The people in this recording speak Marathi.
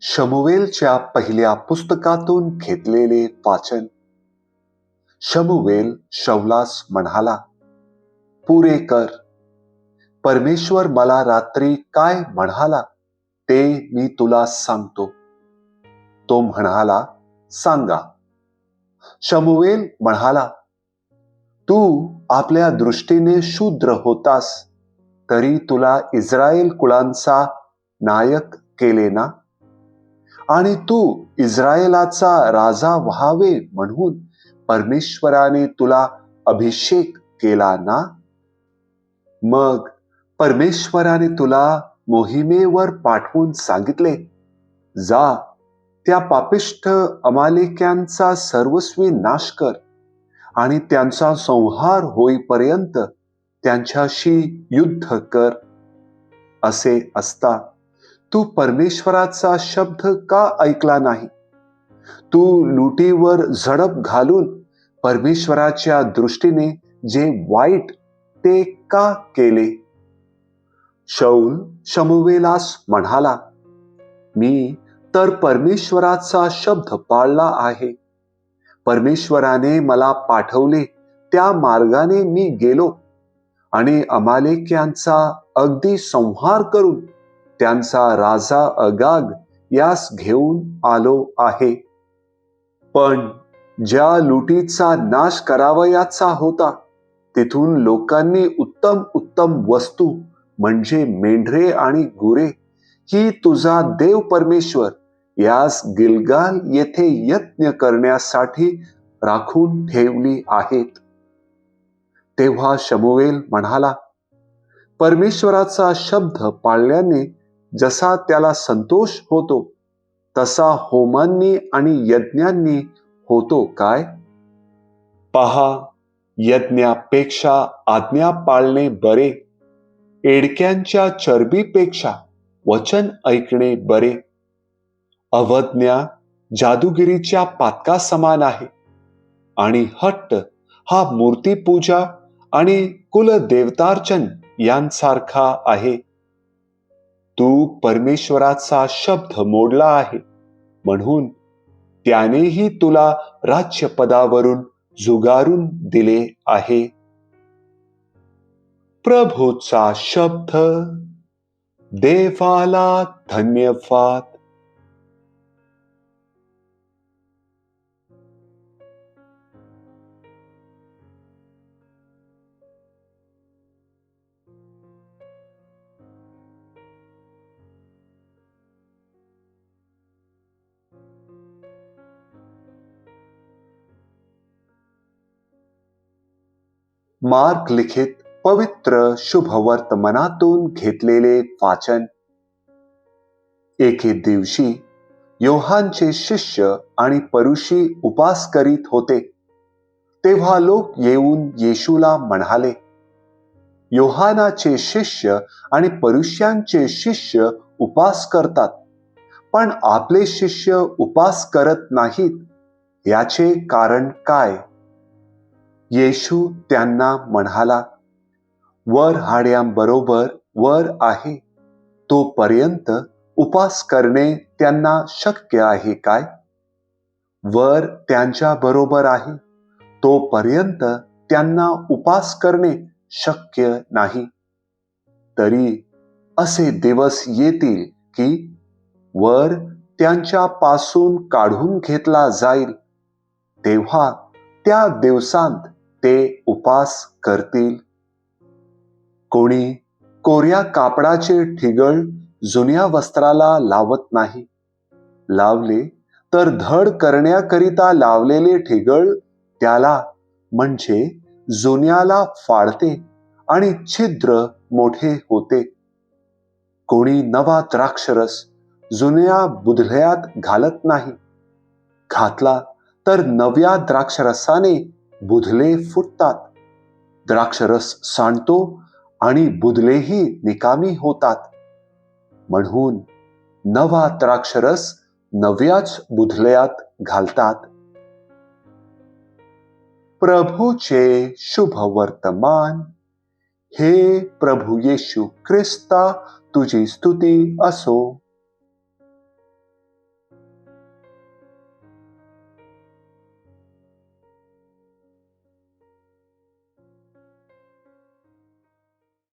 शमुवेलच्या पहिल्या पुस्तकातून घेतलेले वाचन. शमुवेल शौलास म्हणाला पुरे कर. परमेश्वर मला रात्री काय म्हणाला ते मी तुला सांगतो. तो म्हणाला सांगा. शमुवेल म्हणाला तू आपल्या दृष्टीने शूद्र होतास तरी तुला इस्रायल कुळांचा नायक केले ना? आणि तू इस्रायलाचा राजा व्हावे म्हणून परमेश्वराने तुला अभिषेक केला ना? मग परमेश्वराने तुला मोहिमेवर पाठवून सांगितले जा त्या पापिष्ठ अमालिक्यांचा सर्वस्वी नाश कर आणि त्यांचा संहार होईपर्यंत त्यांच्याशी युद्ध कर असे असता. तू परमेश्वराचा शब्द का ऐकला नाही? तू लुटीवर झडप घालून परमेश्वराच्या दृष्टीने जे वाईट ते का केले? शौल शमुवेलास म्हणाला मी तर परमेश्वराचा शब्द पाळला आहे. परमेश्वराने मला पाठवले त्या मार्गाने मी गेलो आणि अमालेक्यांचा अगदी संहार करून त्यांचा राजा अगाग यास घेऊन आलो आहे. पण ज्या लुटीचा नाश करावयाचा होता तिथून लोकांनी उत्तम उत्तम वस्तू म्हणजे मेंढरे आणि गुरे ही तुझा देव परमेश्वर यास गिलगाल येथे यत्न करण्यासाठी राखून ठेवली आहेत. तेव्हा शमुवेल म्हणाला परमेश्वराचा शब्द पाळल्याने जसा त्याला संतोष होतो तसा होमांनी आणि यज्ञांनी होतो काय? पहा यज्ञापेक्षा आज्ञा पाळणे बरे एडक्यांच्या चरबीपेक्षा वचन ऐकणे बरे. अवज्ञा जादूगिरीच्या पातका समान आहे आणि हट्ट हा मूर्तीपूजा आणि कुलदेवतार्चन यांसारखा आहे. तू परमेश्वराचा शब्द मोडला आहे. म्हणून त्यानेही तुला राज्यपदावरून जुगारून दिले आहे. प्रभूचा शब्द देवाला धन्यवाद. मार्क लिखित पवित्र शुभ वर्तमानातून घेतलेले वाचन. एके दिवशी योहानचे शिष्य आणि परुषी उपास करीत होते. तेव्हा लोक येऊन येशूला म्हणाले योहानाचे शिष्य आणि परुष्यांचे शिष्य उपास करतात पण आपले शिष्य उपास करत नाहीत. याचे कारण काय? येशू त्यांना म्हणाला वर हाड्यांबरोबर वर आहे. तोपर्यंत उपास करणे त्यांना शक्य आहे काय? वर त्यांच्या बरोबर आहे. तोपर्यंत त्यांना उपास करणे शक्य नाही. तरी असे दिवस येतील की वर त्यांच्या पासून काढून घेतला जाईल. तेव्हा त्या दिवसांत ते उपास करतील. कोणी कोऱ्या कापडाचे ठिगळ जुन्या वस्त्राला लावत नाही. लावले तर धड करण्याकरिता लावलेले ठिगळ त्याला म्हणजे जुन्याला फाडते आणि छिद्र मोठे होते. कोणी नवा द्राक्षरस जुन्या बुधल्यात घालत नाही. घातला तर नव्या द्राक्षरसाने बुधले फुटतात. द्राक्षरस सांडतो आणि बुधलेही निकामी होतात. म्हणून नवा द्राक्षरस नव्याच बुधल्यात घालतात. प्रभूचे शुभ वर्तमान. हे प्रभू येशू ख्रिस्ता तुझी स्तुती असो.